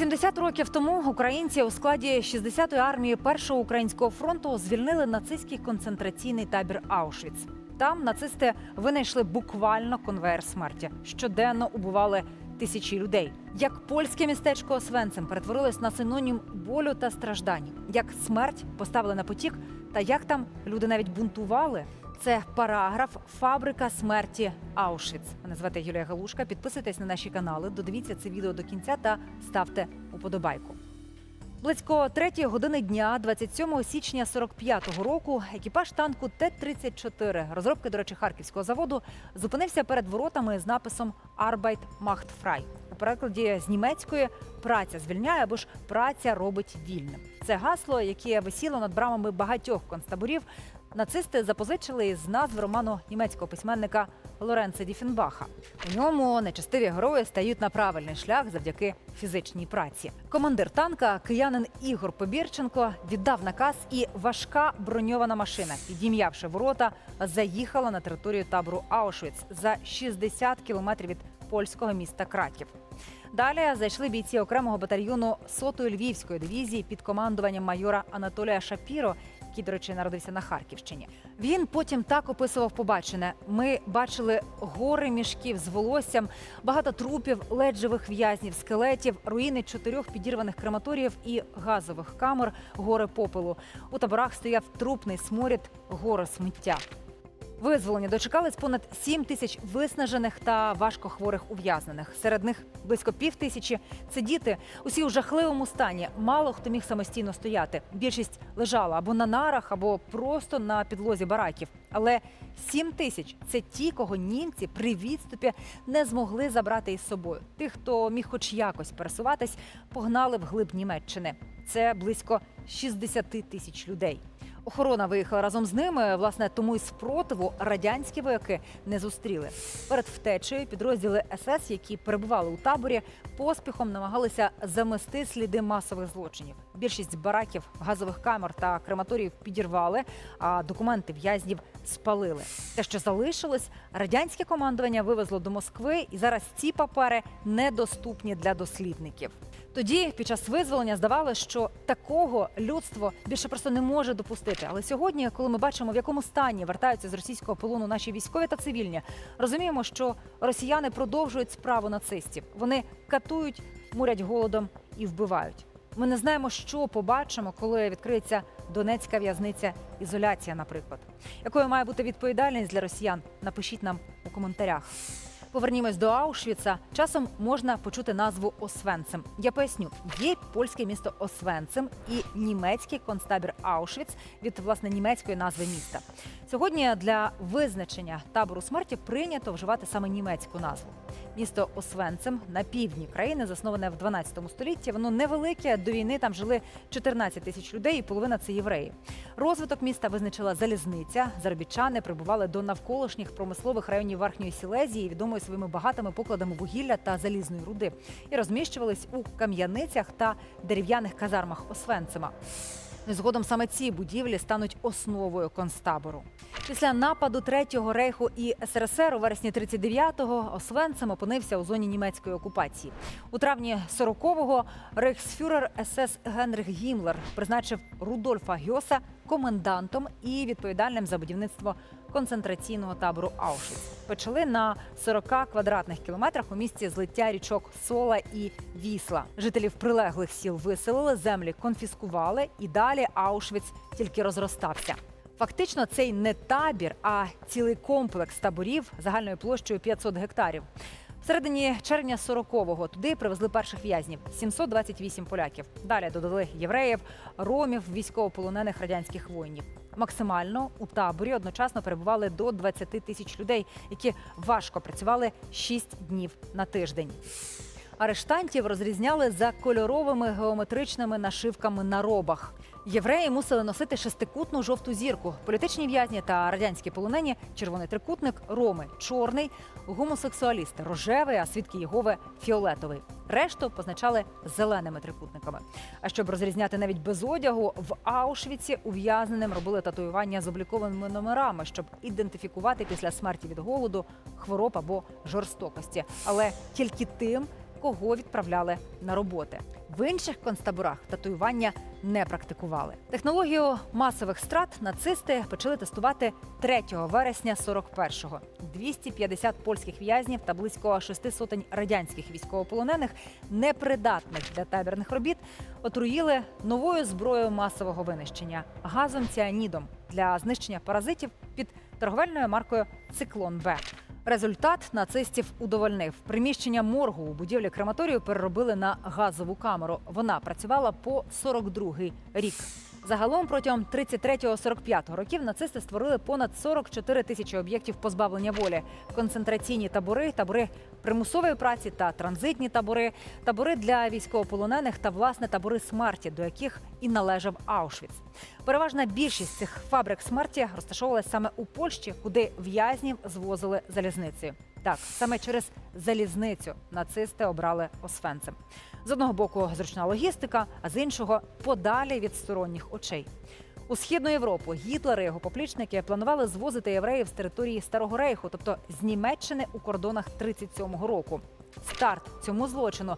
80 років тому українці у складі 60-ї армії першого українського фронту звільнили нацистський концентраційний табір Аушвіц. Там нацисти винайшли буквально конвейер смерті. Щоденно убивали тисячі людей. Як польське містечко Освенцим перетворилось на синонім болю та страждань, як смерть поставили на потік, та як там люди навіть бунтували. Це параграф Фабрика смерті Аушвіц. Мене звати Юлія Галушка. Підписуйтесь на наші канали, додивіться це відео до кінця та ставте уподобайку. Близько третьої години дня, 27 січня 45-го року, екіпаж танку Т-34, розробки, до речі, харківського заводу, зупинився перед воротами з написом macht frei. У перекладі з німецької праця звільняє або ж праця робить вільним. Це гасло, яке висіло над брамами багатьох концтаборів. Нацисти запозичили із назви роману німецького письменника Лоренца Діфенбаха. У ньому нечестиві герої стають на правильний шлях завдяки фізичній праці. Командир танка, киянин Ігор Побірченко, віддав наказ, і важка броньована машина, підім'явши ворота, заїхала на територію табору Аушвіц за 60 кілометрів від польського міста Краків. Далі зайшли бійці окремого батальйону сотої львівської дивізії під командуванням майора Анатолія Шапіро, який, до речі, народився на Харківщині. Він потім так описував побачене: ми бачили гори мішків з волоссям, багато трупів, ледь живих в'язнів, скелетів, руїни чотирьох підірваних крематоріїв і газових камер, гори попелу. У таборах стояв трупний сморід, гори сміття. Визволені дочекались понад 7 тисяч виснажених та важкохворих ув'язнених. Серед них близько пів тисячі – це діти. Усі у жахливому стані. Мало хто міг самостійно стояти. Більшість лежала або на нарах, або просто на підлозі бараків. Але 7 тисяч – це ті, кого німці при відступі не змогли забрати із собою. Тих, хто міг хоч якось пересуватись, погнали в глиб Німеччини. Це близько 60 тисяч людей. Охорона виїхала разом з ними. Власне, тому і спротиву радянські вояки не зустріли. Перед втечею підрозділи СС, які перебували у таборі, поспіхом намагалися замести сліди масових злочинів. Більшість бараків, газових камер та крематоріїв підірвали, а документи в'язнів спалили. Те, що залишилось, радянське командування вивезло до Москви, і зараз ці папери недоступні для дослідників. Тоді, під час визволення, здавалося, що такого людство більше просто не може допустити. Але сьогодні, коли ми бачимо, в якому стані вертаються з російського полону наші військові та цивільні, розуміємо, що росіяни продовжують справу нацистів. Вони катують, мурять голодом і вбивають. Ми не знаємо, що побачимо, коли відкриється Донецька в'язниця ізоляція, наприклад. Якою має бути відповідальність для росіян? Напишіть нам у коментарях. Повернімось до Аушвіца. Часом можна почути назву Освенцем. Я поясню, є польське місто Освенцем і німецький концтабір Аушвіц від власне німецької назви міста. Сьогодні для визначення табору смерті прийнято вживати саме німецьку назву. Місто Освенцим на півдні країни, засноване в 12 столітті. Воно невелике. До війни там жили 14 тисяч людей, і половина це євреї. Розвиток міста визначила залізниця. Заробітчани прибували до навколишніх промислових районів Верхньої Сілезії, відомої своїми багатими покладами вугілля та залізної руди, і розміщувались у кам'яницях та дерев'яних казармах Освенцима. Згодом саме ці будівлі стануть основою концтабору. Після нападу Третього рейху і СРСР у вересні 39-го Освенцем опинився у зоні німецької окупації. У травні 40-го рейхсфюрер СС Генрих Гімлер призначив Рудольфа Гьоса комендантом і відповідальним за будівництво концентраційного табору Аушвіц. Почали на 40 квадратних кілометрах у місті злиття річок Сола і Вісла. Жителів прилеглих сіл виселили, землі конфіскували, і далі Аушвіц тільки розростався. Фактично, цей не табір, а цілий комплекс таборів загальною площею 500 гектарів. В середині червня 40-го туди привезли перших в'язнів 728 поляків. Далі додали євреїв, ромів, військовополонених радянських воїнів. Максимально у таборі одночасно перебували до 20 тисяч людей, які важко працювали 6 днів на тиждень. Арештантів розрізняли за кольоровими геометричними нашивками на робах. Євреї мусили носити шестикутну жовту зірку. Політичні в'язні та радянські полонені червоний трикутник, роми чорний, гомосексуалісти рожевий, а свідки Єгови фіолетовий. Решту позначали зеленими трикутниками. А щоб розрізняти навіть без одягу, в Аушвіці ув'язненим робили татуювання з обліковими номерами, щоб ідентифікувати після смерті від голоду, хвороб або жорстокості. Але тільки тим, кого відправляли на роботи. В інших концтаборах татуювання не практикували. Технологію масових страт нацисти почали тестувати 3 вересня 41-го. 250 польських в'язнів та близько шести сотень радянських військовополонених, непридатних для табірних робіт, отруїли новою зброєю масового винищення газом ціанідом для знищення паразитів під торговельною маркою Циклон Б. Результат нацистів удовольнив. Приміщення моргу у будівлі крематорію переробили на газову камеру. Вона працювала по 42-й рік. Загалом протягом 33-45 років нацисти створили понад 44 тисячі об'єктів позбавлення волі, концентраційні табори, табори примусової праці та транзитні табори, табори для військовополонених та власне табори смерті, до яких і належав Аушвіц. Переважна більшість цих фабрик смерті розташовувалась саме у Польщі, куди в'язнів звозили залізницею. Так, саме через залізницю нацисти обрали Освенцим. З одного боку зручна логістика, а з іншого подалі від сторонніх очей. У східну Європу Гітлер і його поплічники планували звозити євреїв з території Старого Рейху, тобто з Німеччини у кордонах 37-го року. Старт цьому злочину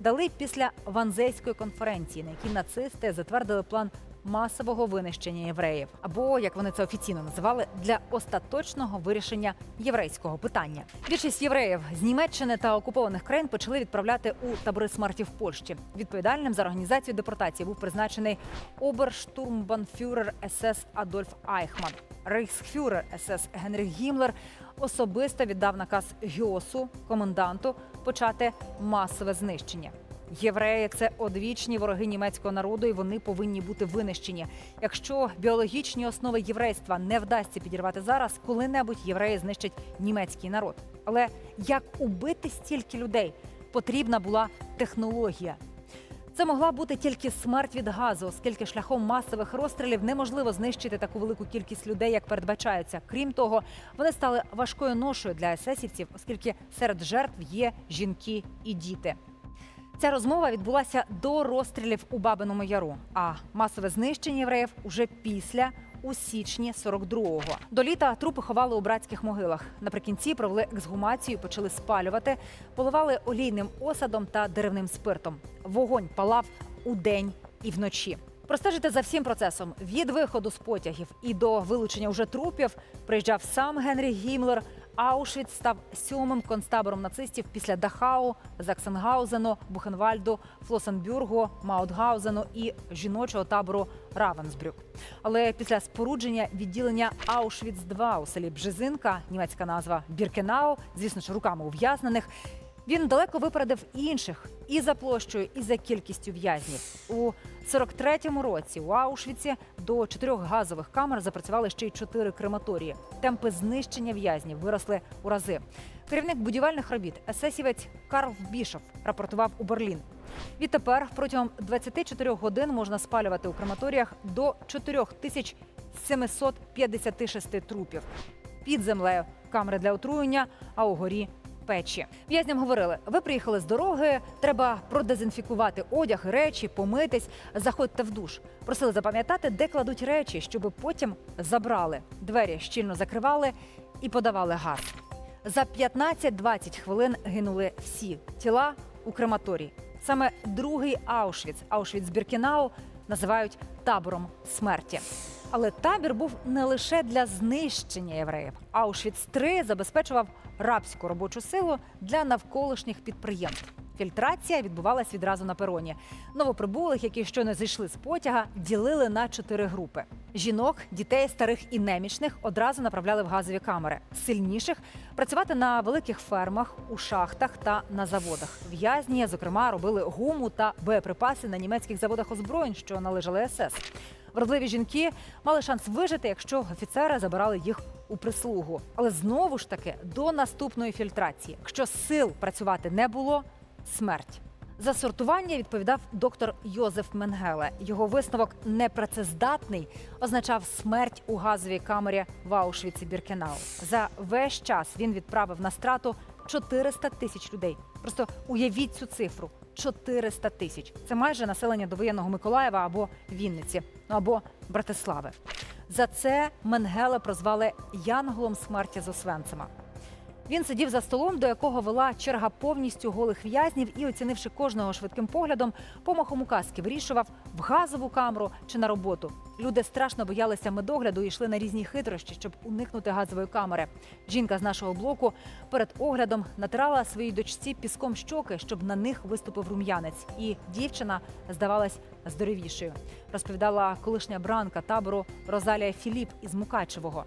дали після Ванзейської конференції, на якій нацисти затвердили план масового винищення євреїв, або як вони це офіційно називали, для остаточного вирішення єврейського питання. Більшість євреїв з Німеччини та окупованих країн почали відправляти у табори смерті в Польщі. Відповідальним за організацію депортації був призначений оберштурмбанфюрер СС Адольф Айхман. Рейхсфюрер СС Генріх Гімлер особисто віддав наказ Гьосу, коменданту, почати масове знищення. Євреї це одвічні вороги німецького народу, і вони повинні бути винищені. Якщо біологічні основи єврейства не вдасться підірвати зараз, коли-небудь євреї знищать німецький народ. Але як убити стільки людей? Потрібна була технологія. Це могла бути тільки смерть від газу, оскільки шляхом масових розстрілів неможливо знищити таку велику кількість людей, як передбачається. Крім того, вони стали важкою ношою для есесівців, оскільки серед жертв є жінки і діти. Ця розмова відбулася до розстрілів у Бабиному Яру, а масове знищення євреїв уже після у січні 42-го. До літа трупи ховали у братських могилах. Наприкінці провели ексгумацію, почали спалювати, поливали олійним осадом та деревним спиртом. Вогонь палав удень і вночі. Простежити за всім процесом від виходу з потягів і до вилучення уже трупів приїжджав сам Генріх Гімлер. Аушвіц став сьомим концтабором нацистів після Дахау, Заксенгаузену, Бухенвальду, Флосенбюргу, Маутгаузену і жіночого табору Равенсбрюк. Але після спорудження відділення Аушвіц 2 у селі Бжезинка, німецька назва Біркенау, звісно ж, руками ув'язнених. Він далеко випередив інших і за площею, і за кількістю в'язнів. У 43-му році у Аушвіці до чотирьох газових камер запрацювали ще й чотири крематорії. Темпи знищення в'язнів виросли у рази. Керівник будівельних робіт есесівець Карл Бішов рапортував у Берлін. Відтепер протягом 24 годин можна спалювати у крематоріях до 4756 трупів. Під землею камери для отруєння, а угорі печі. В'язням говорили: ви приїхали з дороги, треба продезінфікувати одяг, речі, помитись, заходьте в душ. Просили запам'ятати, де кладуть речі, щоб потім забрали. Двері щільно закривали і подавали газ. За 15-20 хвилин гинули всі тіла у крематорії. Саме другий Аушвіц, Аушвіц-Біркінау, називають табором смерті. Але табір був не лише для знищення євреїв. Аушвіц 3 забезпечував рабську робочу силу для навколишніх підприємств. Фільтрація відбувалась відразу на пероні. Новоприбулих, які щойно зійшли з потяга, ділили на чотири групи: жінок, дітей, старих і немічних одразу направляли в газові камери. Сильніших працювати на великих фермах, у шахтах та на заводах. В'язні, зокрема, робили гуму та боєприпаси на німецьких заводах озброєнь, що належали СС. Вродливі жінки мали шанс вижити, якщо офіцери забирали їх у прислугу. Але знову ж таки до наступної фільтрації, якщо сил працювати не було, смерть. За сортування відповідав доктор Йозеф Менгеле. Його висновок непрацездатний означав смерть у газовій камері в Аушвіці Біркенау. За весь час він відправив на страту 400 тисяч людей. Просто уявіть цю цифру: 400 тисяч. Це майже населення довоєнного Миколаєва або Вінниці, або Братислави. За це Менгеле прозвали Янголом смерті з Освенцима. Він сидів за столом, до якого вела черга повністю голих в'язнів, і, оцінивши кожного швидким поглядом, помахом указки вирішував в газову камеру чи на роботу. Люди страшно боялися медогляду і йшли на різні хитрощі, щоб уникнути газової камери. Жінка з нашого блоку перед оглядом натирала своїй дочці піском щоки, щоб на них виступив рум'янець. І дівчина здавалась здоровішою. Розповідала колишня бранка табору Розалія Філіп із Мукачевого.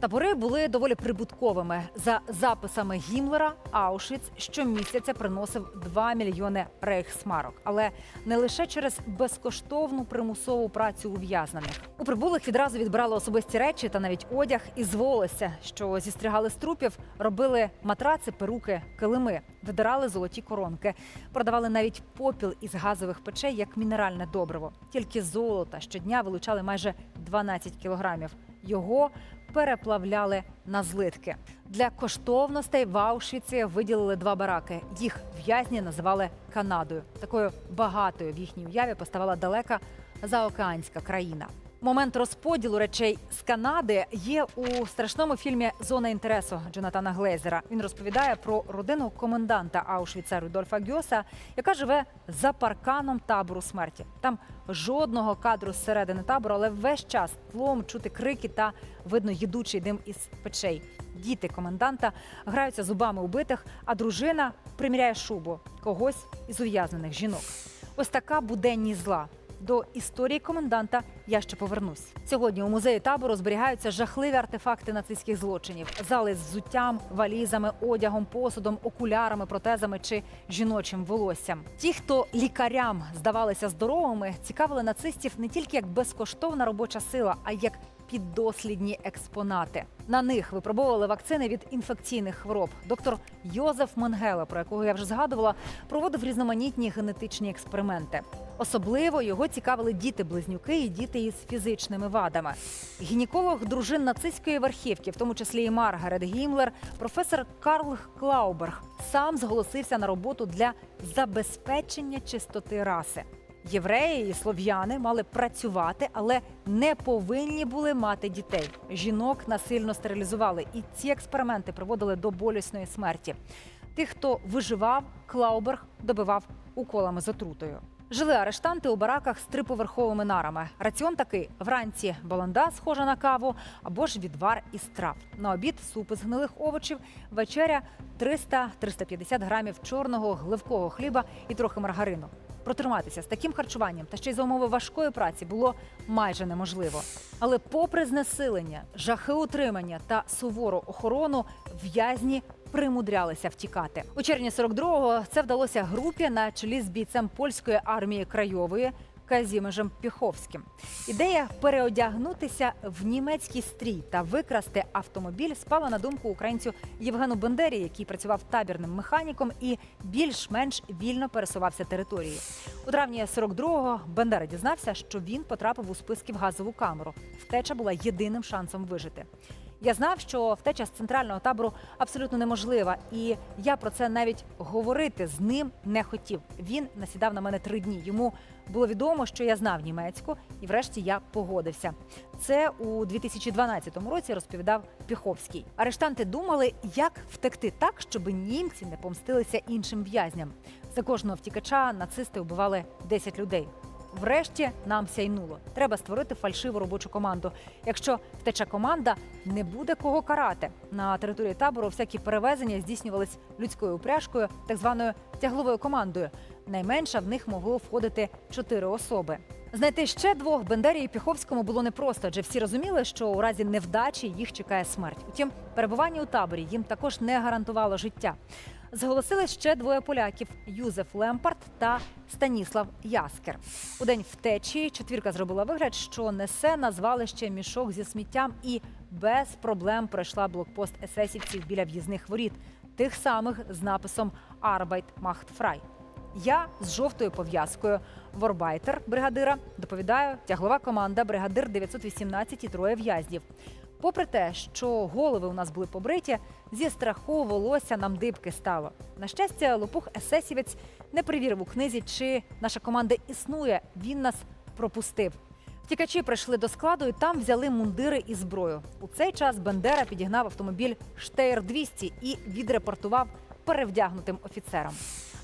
Табори були доволі прибутковими. За записами Гімлера, Аушвіц щомісяця приносив 2 мільйони рейхсмарок. Але не лише через безкоштовну примусову працю ув'язнених. У прибулих відразу відбирали особисті речі та навіть одяг із волосся, що зістригали з трупів, робили матраци, перуки, килими, видирали золоті коронки, продавали навіть попіл із газових печей як мінеральне добриво. Тільки золота щодня вилучали майже 12 кілограмів. Його переплавляли на злитки. Для коштовностей в Аушвіці виділили два бараки. Їх в'язні називали Канадою. Такою багатою в їхній уяві поставала далека заокеанська країна. Момент розподілу речей з Канади є у страшному фільмі Зона інтересу Джонатана Глейзера. Він розповідає про родину коменданта Аушвіца Рудольфа Гьоса, яка живе за парканом табору смерті. Там жодного кадру зсередини табору, але весь час тлом чути крики та видно їдучий дим із печей. Діти коменданта граються зубами убитих, а дружина приміряє шубу когось із ув'язнених жінок. Ось така буденність зла. До історії коменданта я ще повернусь. Сьогодні у музеї табору зберігаються жахливі артефакти нацистських злочинів: зали з взуттям, валізами, одягом, посудом, окулярами, протезами чи жіночим волоссям. Ті, хто лікарям здавалися здоровими, цікавили нацистів не тільки як безкоштовна робоча сила, а й як піддослідні експонати. На них випробовували вакцини від інфекційних хвороб. Доктор Йозеф Менгеле, про якого я вже згадувала, проводив різноманітні генетичні експерименти. Особливо його цікавили діти-близнюки і діти із фізичними вадами. Гінеколог дружин нацистської верхівки, в тому числі і Маргарет Гімлер, професор Карл Клауберг, сам зголосився на роботу для забезпечення чистоти раси. Євреї і слов'яни мали працювати, але не повинні були мати дітей. Жінок насильно стерилізували, і ці експерименти приводили до болісної смерті. Тих, хто виживав, Клауберг добивав уколами з отрутою. Жили арештанти у бараках з триповерховими нарами. Раціон такий: вранці баланда, схожа на каву, або ж відвар із трав. На обід супи з гнилих овочів, вечеря 300-350 грамів чорного гливкого хліба і трохи маргарину. Протриматися з таким харчуванням та ще й за умови важкої праці було майже неможливо. Але, попри знесилення, жахи утримання та сувору охорону, в'язні примудрялися втікати. У червні 42-го це вдалося групі на чолі з бійцем польської армії Крайової. Казімежем Піховським ідея переодягнутися в німецький стрій та викрасти автомобіль спала на думку українцю Євгену Бендері, який працював табірним механіком і більш-менш вільно пересувався територією. У травні 42-го Бендера дізнався, що він потрапив у списки в газову камеру. Втеча була єдиним шансом вижити. Я знав, що втеча з центрального табору абсолютно неможлива, і я про це навіть говорити з ним не хотів. Він насідав на мене три дні. Йому було відомо, що я знав німецьку, і врешті я погодився. Це у 2012 році розповідав Піховський. Арештанти думали, як втекти так, щоб німці не помстилися іншим в'язням. За кожного втікача нацисти вбивали 10 людей. Врешті нам сяйнуло. Треба створити фальшиву робочу команду. Якщо втеча команда, не буде кого карати. На території табору всякі перевезення здійснювались людською упряжкою, так званою тягловою командою. Найменша в них могло входити чотири особи. Знайти ще двох Бендері і Піховському було непросто, адже всі розуміли, що у разі невдачі їх чекає смерть. Утім, перебування у таборі їм також не гарантувало життя. Зголосили ще двоє поляків: Юзеф Лемпарт та Станіслав Яскер. У день втечі четвірка зробила вигляд, що несе на звалище мішок зі сміттям і без проблем пройшла блокпост есесівців біля в'їзних воріт, тих самих з написом Арбайт Махт Фрай. Я з жовтою пов'язкою Ворбайтер бригадира доповідаю, тяглова команда, бригадир 918 і троє в'язнів. Попри те, що голови у нас були побриті, зі страху волосся нам дибки стало. На щастя, лопух есесівець не перевірив у книзі, чи наша команда існує. Він нас пропустив. Втікачі прийшли до складу і там взяли мундири і зброю. У цей час Бендера підігнав автомобіль Штейр 200 і відрепортував перевдягнутим офіцерам.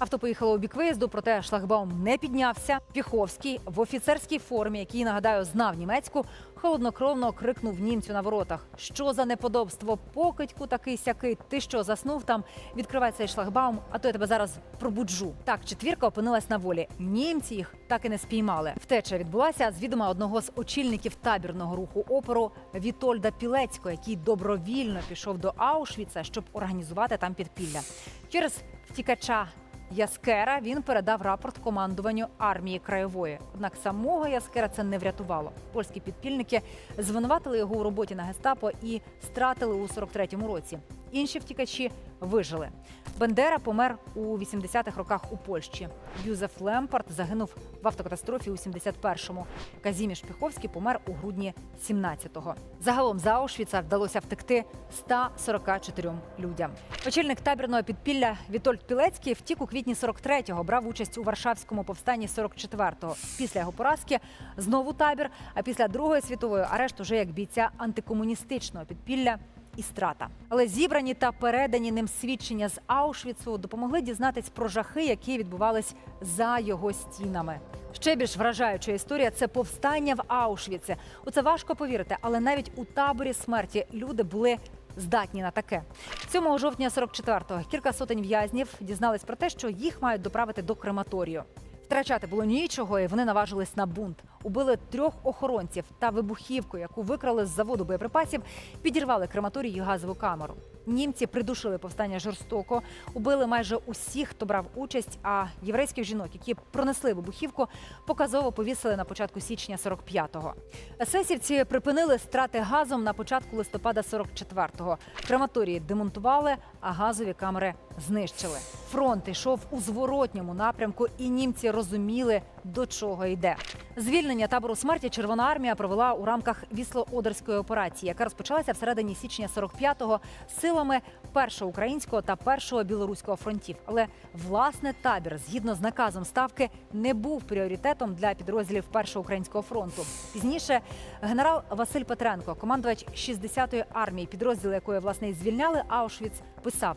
Авто поїхало у бік виїзду, проте шлагбаум не піднявся. Піховський в офіцерській формі, який нагадаю знав німецьку, холоднокровно крикнув німцю на воротах: Що за неподобство? Покидьку такий сякий. Ти що заснув там? Відкривай цей шлагбаум, а то я тебе зараз пробуджу. Так, четвірка опинилась на волі. Німці їх так і не спіймали. Втеча відбулася з відома одного з очільників табірного руху опору Вітольда Пілецького, який добровільно пішов до Аушвіца, щоб організувати там підпілля. Через втікача Яскера він передав рапорт командуванню армії краєвої. Однак самого Яскера це не врятувало. Польські підпільники звинуватили його у роботі на гестапо і стратили у 43-му році. Інші втікачі вижили. Бендера помер у 80-х роках у Польщі. Юзеф Лемпард загинув в автокатастрофі у 71-му. Казіміш Піховський помер у грудні 17-го. Загалом за Аушвіца вдалося втекти 144 людям. Очільник табірного підпілля Вітольд Пілецький втік у квітні 43-го, брав участь у Варшавському повстанні 44-го. Після його поразки знову табір. А після Другої світової арешт уже як бійця антикомуністичного підпілля і страта. Але зібрані та передані ним свідчення з Аушвіцу допомогли дізнатись про жахи, які відбувались за його стінами. Ще більш вражаюча історія це повстання в Аушвіці. У це важко повірити, але навіть у таборі смерті люди були. Здатні на таке 7 жовтня 44-го кілька сотень в'язнів дізнались про те, що їх мають доправити до крематорію. Втрачати було нічого, і вони наважились на бунт. Убили трьох охоронців та вибухівку, яку викрали з заводу боєприпасів, підірвали крематорій і газову камеру. Німці придушили повстання жорстоко, убили майже усіх, хто брав участь. А єврейських жінок, які пронесли вибухівку, показово повісили на початку січня 45-го. Есесівці припинили страти газом на початку листопада 44-го. Крематорії демонтували, а газові камери знищили. Фронт йшов у зворотньому напрямку, і німці розуміли, до чого йде. Звільнення табору смерті Червона армія провела у рамках Вісло-Одерської операції, яка розпочалася всередині січня 45-го силами першого українського та першого білоруського фронтів. Але власне табір, згідно з наказом ставки, не був пріоритетом для підрозділів першого українського фронту. Пізніше генерал Василь Петренко, командувач 60-ї армії, підрозділ якої власне звільняли Аушвіц, писав: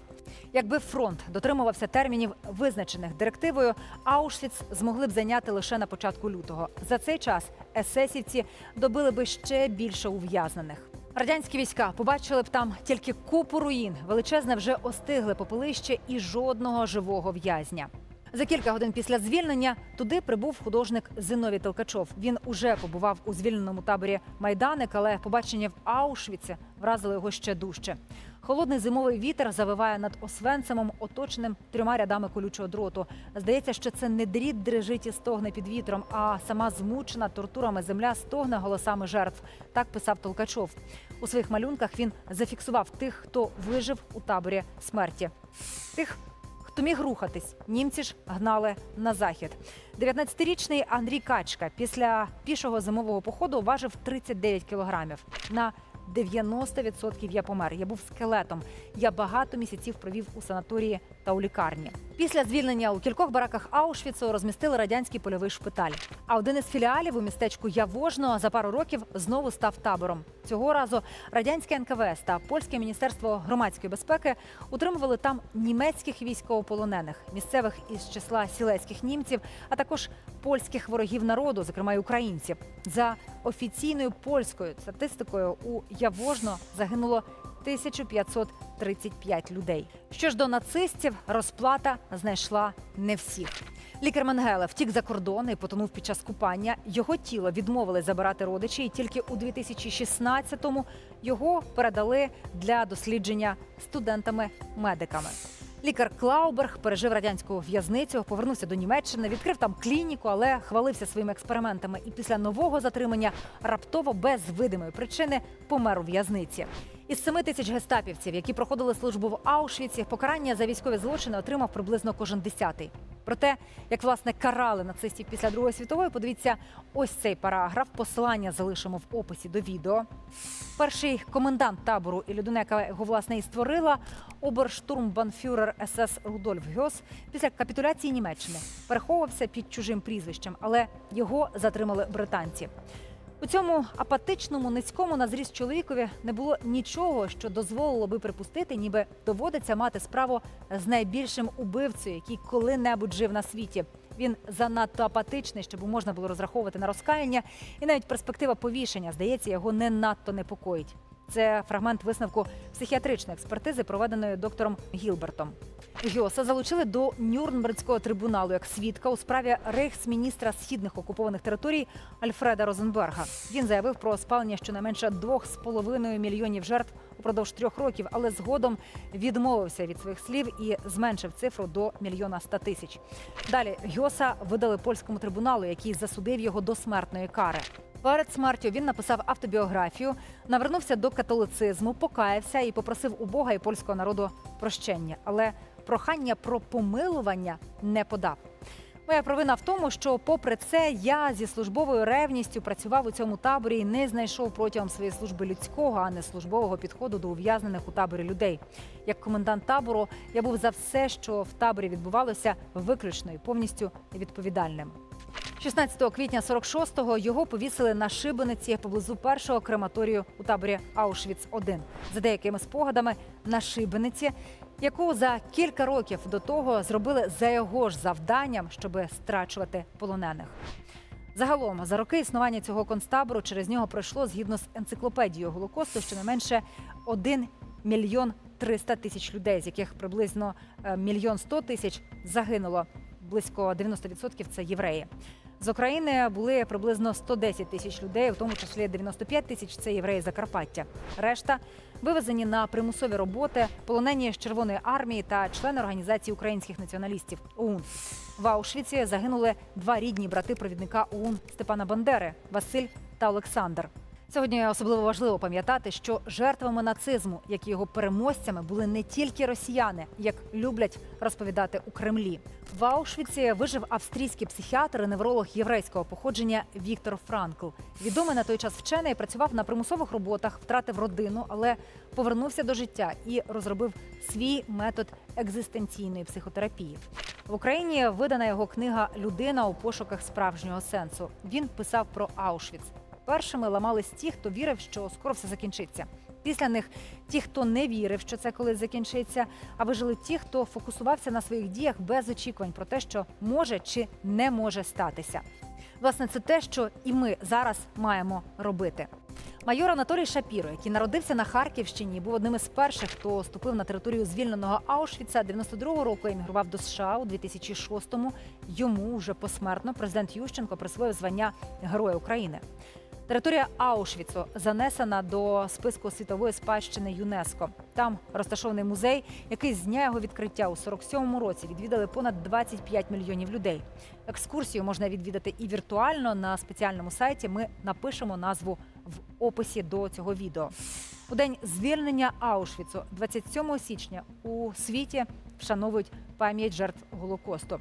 якби фронт дотримувався термінів, визначених директивою, Аушвіц змогли б зайняти лише на початку лютого. За цей час есесівці добили би ще більше ув'язнених. Радянські війська побачили б там тільки купу руїн, величезне вже остигле попелище і жодного живого в'язня. За кілька годин після звільнення туди прибув художник Зиновій Толкачов. Він уже побував у звільненому таборі Майданик, але побачення в Аушвіці вразило його ще дужче. Холодний зимовий вітер завиває над Освенцемом, оточеним трьома рядами колючого дроту. Здається, що це не дріт дрижить і стогне під вітром, а сама змучена тортурами земля стогне голосами жертв. Так писав Толкачов. У своїх малюнках він зафіксував тих, хто вижив у таборі смерті. Тих, хто міг рухатись, німці ж гнали на захід. 19-річний Андрій Качка після пішого зимового походу важив 39 кілограмів. На 90% я помер. Я був скелетом. Я багато місяців провів у санаторії та у лікарні. Після звільнення у кількох бараках Аушвіцу розмістили радянський польовий шпиталь. А один із філіалів у містечку Явожно за пару років знову став табором. Цього разу радянське НКВС та польське міністерство громадської безпеки утримували там німецьких військовополонених, місцевих із числа сілецьких німців, а також польських ворогів народу, зокрема й українців. За офіційною польською статистикою у Явожно загинуло 1535 людей. Що ж до нацистів, розплата знайшла не всіх. Лікар Менгеле втік за кордон і потонув під час купання. Його тіло відмовили забирати родичі, і тільки у 2016-му його передали для дослідження студентами-медиками. Лікар Клауберг пережив радянську в'язницю, повернувся до Німеччини, відкрив там клініку, але хвалився своїми експериментами. І після нового затримання раптово без видимої причини помер у в'язниці. Із семи тисяч гестапівців, які проходили службу в Аушвіці, покарання за військові злочини отримав приблизно кожен десятий. Про те, як власне карали нацистів після Другої світової, подивіться ось цей параграф. Посилання залишимо в описі до відео. Перший комендант табору і людина, яка його власне і створила, оберштурмбанфюрер СС Рудольф Гьос, після капітуляції Німеччини переховувався під чужим прізвищем, але його затримали британці. У цьому апатичному низькому на зріст чоловікові не було нічого, що дозволило би припустити, ніби доводиться мати справу з найбільшим убивцею, який коли-небудь жив на світі. Він занадто апатичний, щоб можна було розраховувати на розкаяння, і навіть перспектива повішення, здається, його не надто непокоїть. Це фрагмент висновку психіатричної експертизи, проведеної доктором Гілбертом. Гьоса залучили до Нюрнбергського трибуналу як свідка у справі рейхсміністра східних окупованих територій Альфреда Розенберга. Він заявив про спалення щонайменше 2,5 мільйонів жертв упродовж трьох років, але згодом відмовився від своїх слів і зменшив цифру до мільйона ста тисяч. Далі Гьоса видали польському трибуналу, який засудив його до смертної кари. Перед смертю він написав автобіографію, навернувся до католицизму, покаявся і попросив у Бога і польського народу прощення. Але прохання про помилування не подав. Моя провина в тому, що, попри це, я зі службовою ревністю працював у цьому таборі і не знайшов протягом своєї служби людського, а не службового підходу до ув'язнених у таборі людей. Як комендант табору, я був за все, що в таборі відбувалося, виключно і повністю відповідальним. 16 квітня 46-го його повісили на шибениці поблизу першого крематорію у таборі Аушвіц-1. За деякими спогадами на шибениці, яку за кілька років до того зробили за його ж завданням, щоб страчувати полонених. Загалом за роки існування цього концтабору через нього пройшло згідно з енциклопедією Голокосту щонайменше 1 мільйон 300 тисяч людей, з яких приблизно е, мільйон 100 тисяч загинуло. Близько 90% – це євреї. З України були приблизно 110 тисяч людей, в тому числі 95 тисяч це євреї Закарпаття. Решта вивезені на примусові роботи, полонені з Червоної армії та члени організації українських націоналістів ОУН. В Аушвіці загинули два рідні брати провідника ОУН Степана Бандери Василь та Олександр. Сьогодні особливо важливо пам'ятати, що жертвами нацизму, як і його переможцями, були не тільки росіяни, як люблять розповідати у Кремлі. В Аушвіці вижив австрійський психіатр і невролог єврейського походження Віктор Франкл. Відомий на той час вчений працював на примусових роботах, втратив родину, але повернувся до життя і розробив свій метод екзистенційної психотерапії. В Україні видана його книга Людина у пошуках справжнього сенсу. Він писав про Аушвіц. Першими ламались ті, хто вірив, що скоро все закінчиться. Після них ті, хто не вірив, що це колись закінчиться, а вижили ті, хто фокусувався на своїх діях без очікувань про те, що може чи не може статися. Власне, це те, що і ми зараз маємо робити. Майор Анатолій Шапіро, який народився на Харківщині, був одним із перших, хто ступив на територію звільненого Аушвіца 92-го року. Емігрував до США у 2006-му. Йому вже посмертно президент Ющенко присвоїв звання Героя України. Територія Аушвіцу занесена до списку світової спадщини ЮНЕСКО. Там розташований музей, який з дня його відкриття у 47-му році відвідали понад 25 мільйонів людей. Екскурсію можна відвідати і віртуально на спеціальному сайті. Ми напишемо назву в описі до цього відео. У день звільнення Аушвіцу, 27 січня, у світі вшановують пам'ять жертв Голокосту.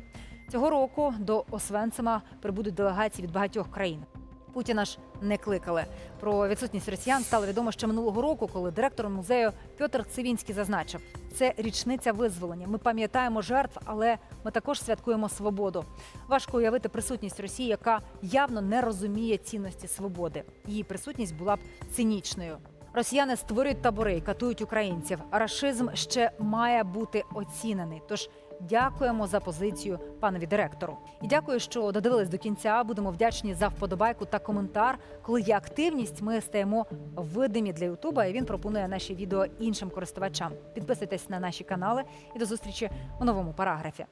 Цього року до Освенцима прибудуть делегації від багатьох країн. Путіна ж не кликали. Про відсутність росіян стало відомо ще минулого року, коли директор музею Пьотр Цивінський зазначив, це річниця визволення. Ми пам'ятаємо жертв, але ми також святкуємо свободу. Важко уявити присутність Росії, яка явно не розуміє цінності свободи. Її присутність була б цинічною. Росіяни створюють табори катують українців. Рашизм ще має бути оцінений. Тож дякуємо за позицію панові директору. І дякую, що додивились до кінця. Будемо вдячні за вподобайку та коментар. Коли є активність, ми стаємо видимі для Ютуба. І він пропонує наші відео іншим користувачам. Підписуйтесь на наші канали і до зустрічі у новому параграфі.